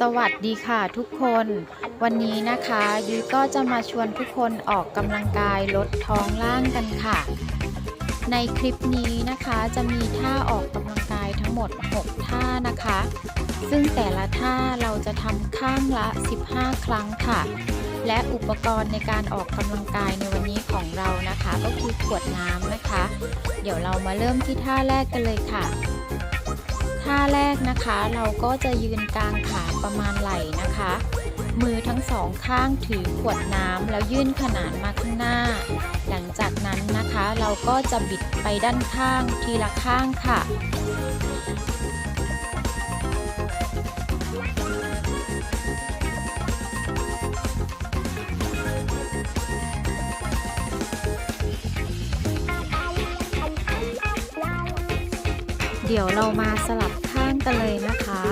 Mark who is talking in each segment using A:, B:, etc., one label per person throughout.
A: สวัสดีค่ะทุกคน วันนี้นะคะยุ้ยก็จะมาชวนทุกคนออกกำลังกายลดท้องล่างกันค่ะ ในคลิปนี้นะคะจะมีท่าออกกำลังกายทั้งหมด 6 ท่านะคะ ซึ่งแต่ละท่าเราจะทำข้างละ 15 ครั้งค่ะ และอุปกรณ์ในการออกกำลังกายในวันนี้ของเรานะคะ ก็คือขวดน้ำนะคะ เดี๋ยวเรามาเริ่มที่ท่าแรกกันเลยค่ะ ท่าแรกนะคะ เราก็จะยืนกลางขาประมาณไหล่นะคะ มือทั้งสองข้างถือขวดน้ำแล้วยื่นขนานมาข้างหน้า หลังจากนั้นนะคะเราก็จะบิดไปด้านข้างทีละข้างค่ะเดี๋ยวเรามาสลับ กันเลยนะคะ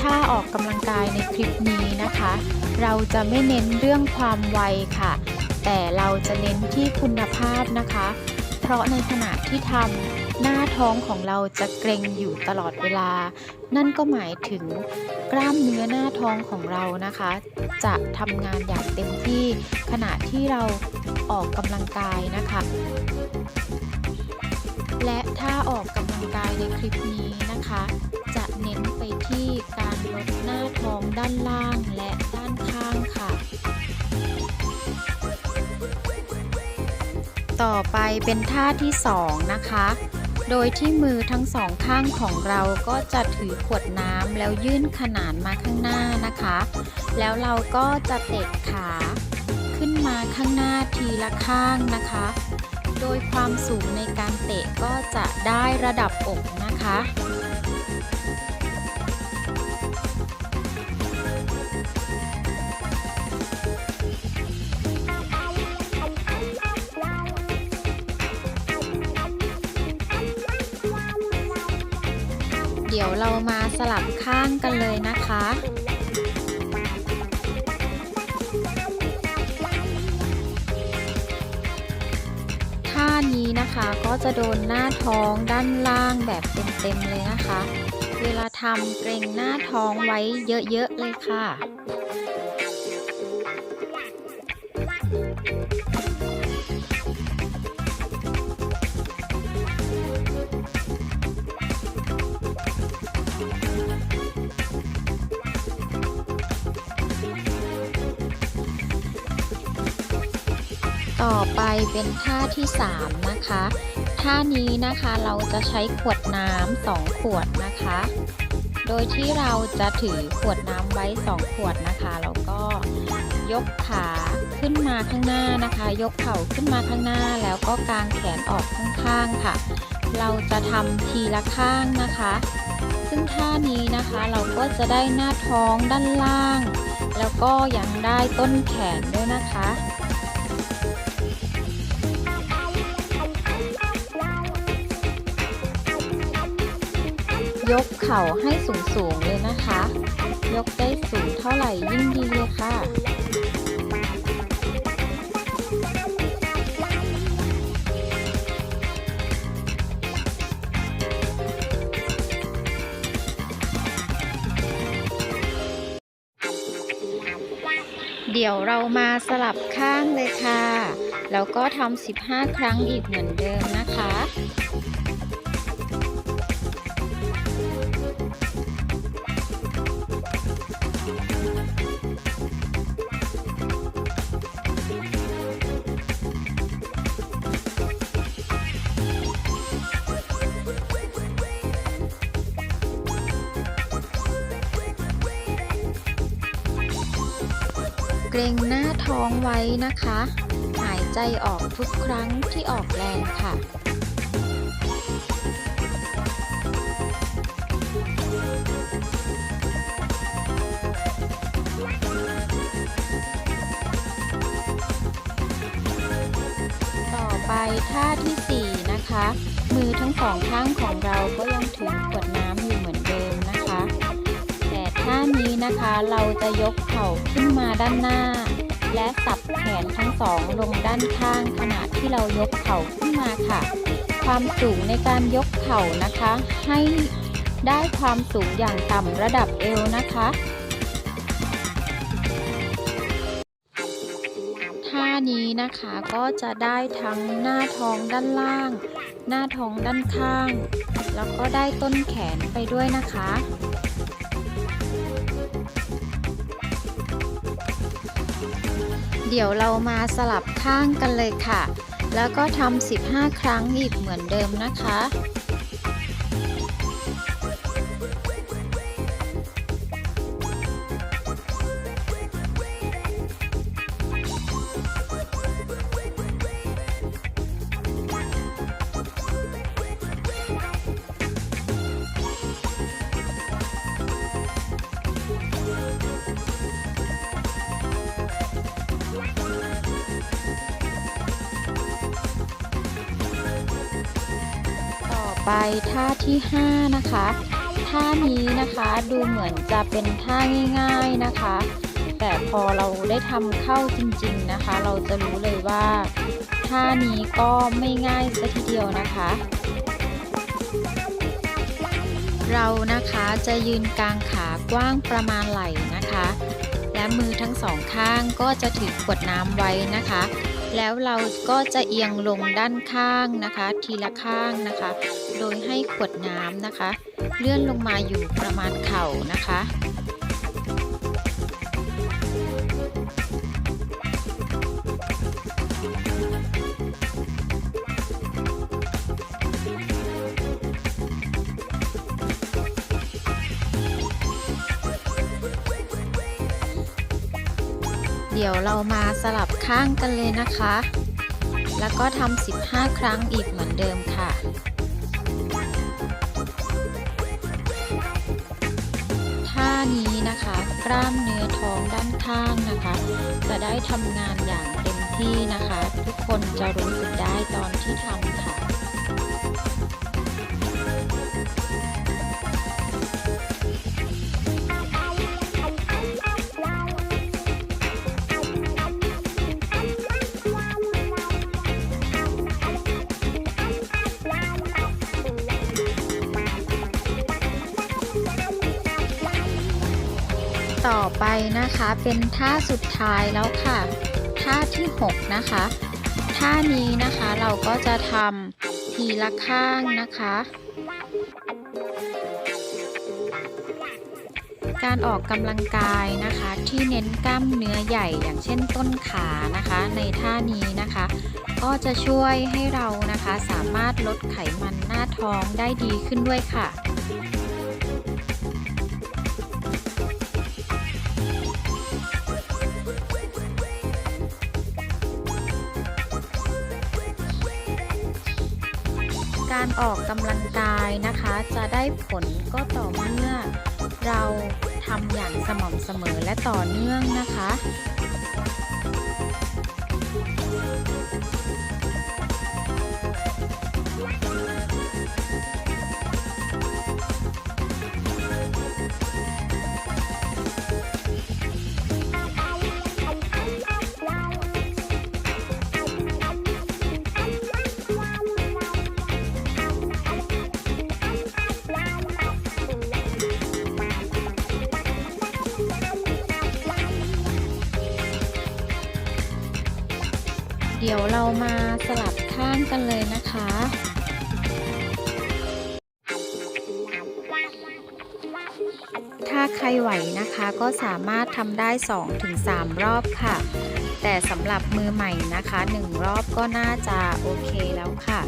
A: ถ้าออกกำลังกายในคลิปนี้นะคะ เราจะไม่เน้นเรื่องความไวค่ะ แต่เราจะเน้นที่คุณภาพนะคะ เพราะในขณะที่ทำ หน้าท้องของเราจะเกร็งอยู่ตลอดเวลา นั่นก็หมายถึงกล้ามเนื้อหน้าท้องของเรานะคะ จะทำงานอย่างเต็มที่ขณะที่เราออกกำลังกายนะคะ และถ้าออกกำลังกายในคลิปนี้นะคะ จะเน้นไปที่การลดหน้าท้องด้านล่างและด้านข้างค่ะต่อไปเป็นท่าที่ 2 นะคะ โดยที่มือทั้งสองข้างของเราก็จะถือขวดน้ำแล้วยื่นขนานมาข้างหน้านะคะ แล้วเราก็จะเตะขาขึ้นมาข้างหน้าทีละข้างนะคะ โดยความสูงในการเตะก็จะได้ระดับอกนะคะ เดี๋ยวเรามาสลับข้างกันเลยนะคะ ท่านี้นะคะก็จะโดนหน้าท้องด้านล่างแบบเต็มๆเลยนะคะ เวลาทำเกรงหน้าท้องไว้เยอะๆเลยค่ะ ต่อไปเป็นท่าที่ 3 นะคะ ท่านี้นะคะเราจะใช้ขวดน้ำสองขวดนะคะ โดยที่เราจะถือขวดน้ำไว้2ขวดนะคะแล้วก็ยกขาขึ้นมาข้างหน้านะคะ ยกเข่าขึ้นมาข้างหน้า แล้วก็กางแขนออกข้างๆค่ะ เราจะทำทีละข้างนะคะ ซึ่งท่านี้นะคะเราก็จะได้หน้าท้องด้านล่าง แล้วก็ยังได้ต้นแขนด้วยนะคะ ยกเข่าให้สูงๆเลยนะคะ ยกได้สูงเท่าไหร่ยิ่งดีเลยค่ะเดี๋ยวเรามาสลับข้างเลยค่ะ แล้วก็ทำ 15 ครั้งอีกเหมือนเดิมนะคะ เกรงหน้าท้องไว้นะคะ หายใจออกทุกครั้งที่ออกแรงค่ะต่อไปท่าที่ 4 นะคะ มือทั้งสองข้างของเราก็ยังถือขวดน้ำ นี้นะคะ เราจะยกเข่าขึ้นมาด้านหน้า และสับแขนทั้งสองลงด้านข้างขณะที่เรายกเข่าขึ้นมาค่ะ ความสูงในการยกเข่านะคะ ให้ได้ความสูงอย่างต่ำระดับเอวนะคะท่านี้นะคะก็จะได้ทั้งหน้าท้องด้านล่าง หน้าท้องด้านข้าง แล้วก็ได้ต้นแขนไปด้วยนะคะ เดี๋ยวเรามาสลับข้างกันเลยค่ะ แล้วก็ทำ15 ครั้งอีกเหมือนเดิมนะคะ ไปท่าที่ 5 นะคะ ท่านี้นะคะดูเหมือนจะเป็นท่าง่าย ๆนะคะ แต่พอเราได้ทำเข้าจริงๆนะคะ เราจะรู้เลยว่า ท่านี้ก็ไม่ง่ายซะทีเดียวนะคะ เรานะคะจะยืนกลางขากว้างประมาณไหล่นะคะ และมือทั้งสองข้างก็จะถือขวดน้ำไว้นะคะ แล้วเราก็จะเอียงลงด้านข้างนะคะ ทีละข้างนะคะ โดยให้ขวดน้ำนะคะ เลื่อนลงมาอยู่ประมาณเข่านะคะ ดี๋ยวเรามาสลับข้างกันเลยนะคะ แล้วก็ทำ15 ครั้งอีกเหมือนเดิมค่ะท่านี้นะคะกล้ามเนื้อท้องด้านข้างนะคะ จะได้ทำงานอย่างเต็มที่นะคะ ทุกคนจะรู้สึกได้ตอนที่ทำค่ะ ต่อไปนะคะเป็นท่าสุดท้ายแล้วค่ะ ท่าที่ 6 นะคะ ท่านี้นะคะเราก็จะทำทีละข้างนะคะ การออกกำลังกายนะคะที่เน้นกล้ามเนื้อใหญ่อย่างเช่นต้นขานะคะ ในท่านี้นะคะ ก็จะช่วยให้เรานะคะสามารถลดไขมันหน้าท้องได้ดีขึ้นด้วยค่ะ การออกกำลังกายนะคะ จะได้ผลก็ต่อเมื่อเราทำอย่างสม่ำเสมอและต่อเนื่องนะคะ ดี๋ยวเรามาสลับข้างกันเลยนะคะ ถ้าใครไหวนะคะก็สามารถทำได้ 2-3 รอบค่ะ แต่สำหรับมือใหม่นะคะ 1 รอบก็น่าจะโอเคแล้วค่ะ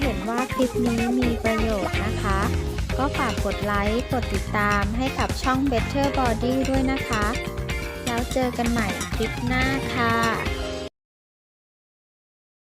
A: เห็นว่าคลิปนี้มีประโยชน์นะคะ ก็ฝากกดไลค์ กดติดตามให้กับช่อง Better Body ด้วยนะคะ แล้วเจอกันใหม่คลิปหน้าค่ะ